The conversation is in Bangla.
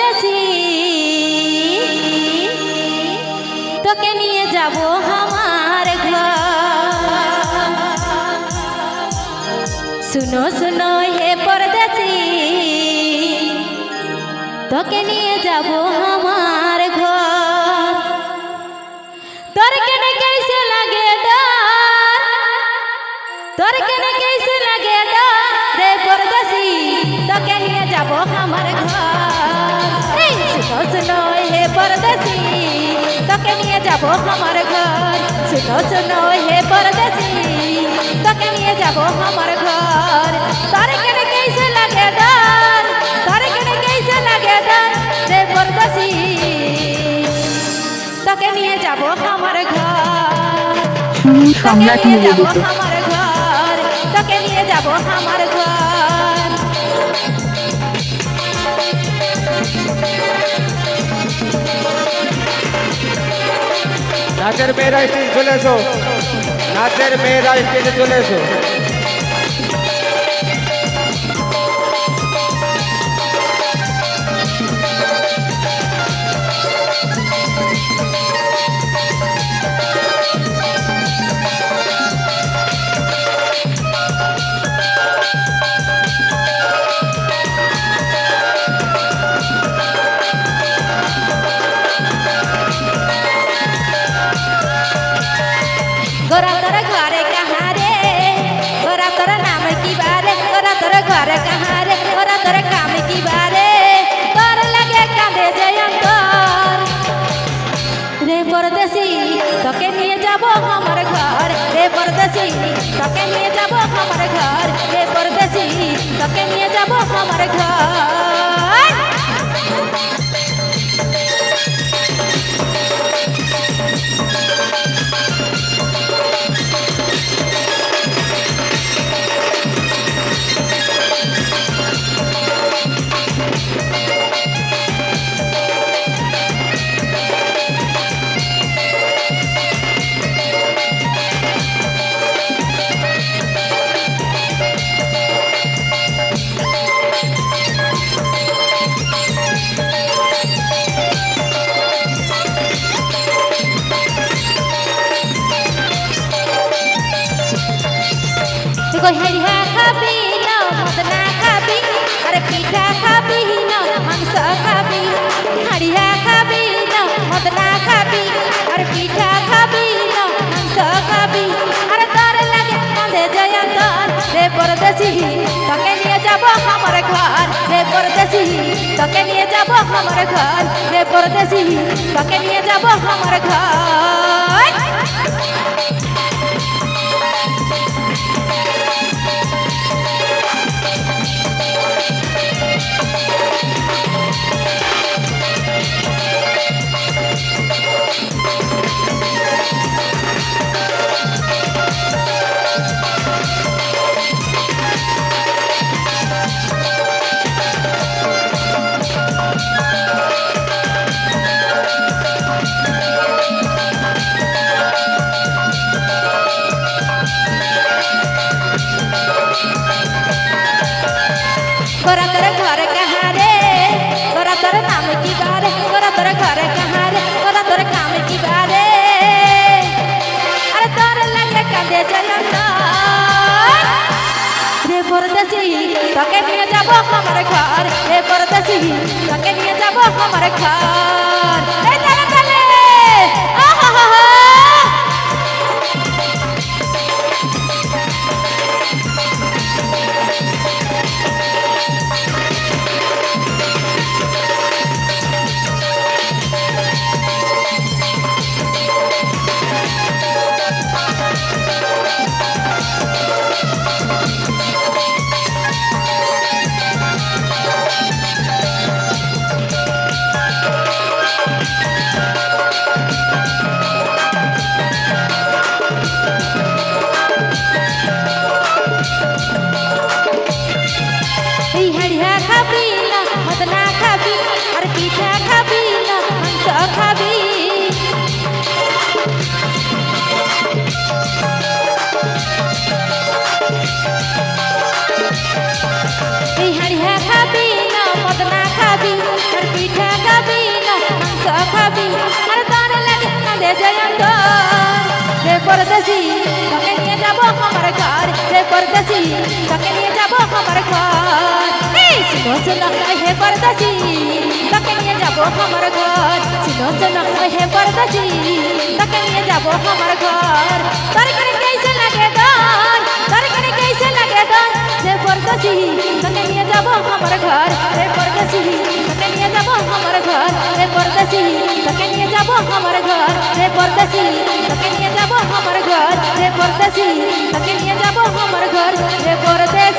দেশি তোকে নিয়ে যাব আমার শুনো শুনো, হে পরদেশি, তোকে নিয়ে যাব আমার ঘর। তোর কেন কেসে লাগে তোর কে যাব আমার ঘর। শুনোছ হে পরদেশি তোকে নিয়ে যাব আমার ঘর। তার কেন কেসে লাগে দর তার কেন কেসে লাগে দর রে পরদেশি। তোকে নিয়ে যাব আমার ঘর। তোকে নিয়ে যাব আমার ঘর। তোকে নিয়ে যাব আমার ঘর নাচের মেয়েরা স্টেজে চলে এসো। নাচের মেয়েরা স্টেজে চলে এসো। তোকে নিয়ে যাব আমার ঘর রে পরদেশি। তোকে নিয়ে যাব আমার ঘর রে পরদেশি। তোকে নিয়ে যাব আমার ঘর। হেরিয়া খাবি না মদনা খাবি, আরে পিঠা খাবি না, মাংস খাবি, হাড়িয়া খাবি না মদনা খাবি, আরে পিঠা খাবি না, মাংস খাবি, আরে তোর লাগে কাঁদে জয়ন্তর। রে পরদেশি, তোকে নিয়ে যাব আমার ঘর। রে পরদেশি, তোকে নিয়ে যাব আমার ঘর। রে পরদেশি, তোকে নিয়ে যাব আমার ঘর। যাব আমার ঘর। রে পরদেশি তোকে নিয়ে যাব আমার ঘর। আর তোর লাগে কাঁদে জয়ন্ত রে পরদেশি তোকে নিয়ে যাব আমার ঘর। রে পরদেশি তোকে নিয়ে যাব আমার ঘর। এই শুনো শুনো হে পরদেশি তোকে নিয়ে যাব আমার ঘর। শুনো শুনো হে পরদেশি তোকে নিয়ে যাব আমার ঘর। তোর করে কেসে লাগে দর তোর করে কেসে লাগে দর রে পরদেশি তোকে নিয়ে যাব আমার ঘর। রে পরদেশি তোকে নিয়ে যাব আমার ঘর। রে পরদেশি আমার ঘর, রে পরদেশি তোকে নিয়ে যাব আমার ঘর, রে পরদেশি তোকে নিয়ে যাব আমার ঘর, রে পরদেশি